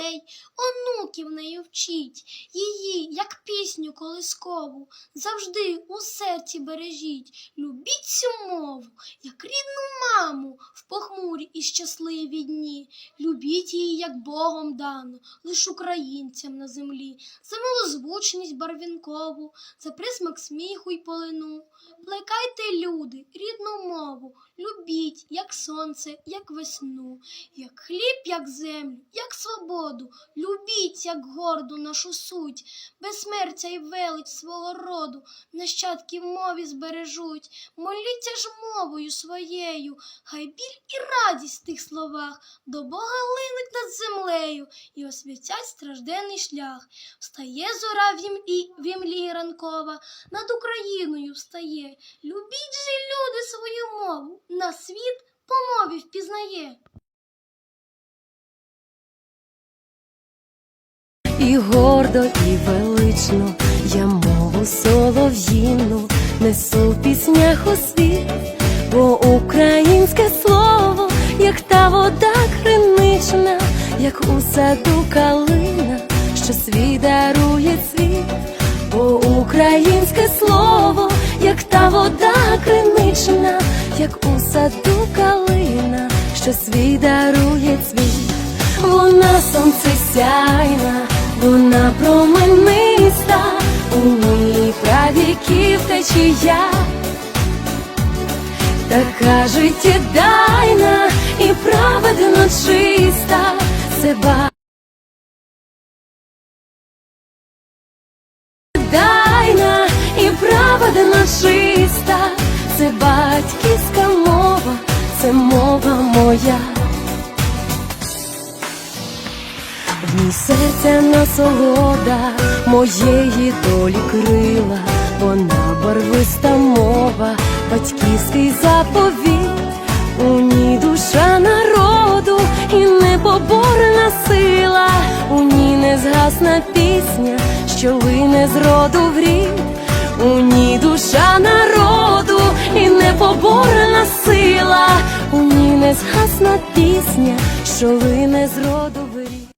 дітей, онуків нею вчіть, її, як пісню колискову, завжди у серці бережіть, любіть цю мову, як рідну маму в похмурі і щасливі дні. Любіть її, як Богом дано, лиш українцям на землі, за милозвучність барвінкову, за присмак сміху й полину. Плекайте, люди, рідну мову, любіть, як сонце, як весну, як хліб, як землю, як свободу, любіть, як горду нашу суть, безсмертя й велич свого роду, нащадки в мові збережуть, моліться ж мовою своєю, хай біль і радість в тих словах до Бога линуть над землею і освітять стражденний шлях. Встає зора в імлі, ранкова, над Україною встає. Любіть же, люди, свою мову, на світ по мові впізнає. І гордо, і велично я мову солов'їну несу в піснях у світ, бо українське як у саду калина, що світ дарує цвіт, бо українське слово, як та вода кринична, як у саду калина, що світ дарує цвіт. Вона сонце сяйна, вона промениста, у ній правіків течія, така життєдайна і праведно чиста, це дайна і праведно чиста, це батьківська мова, це мова моя. В ній серця насолода моєї долі крила, вона барвиста мова, батьківський заповіт, у ній душа народу і сила, у ній не згасна пісня, що лине з роду в рід, у ній душа народу і непоборна сила, у ній не згасна пісня, що лине з роду в рід.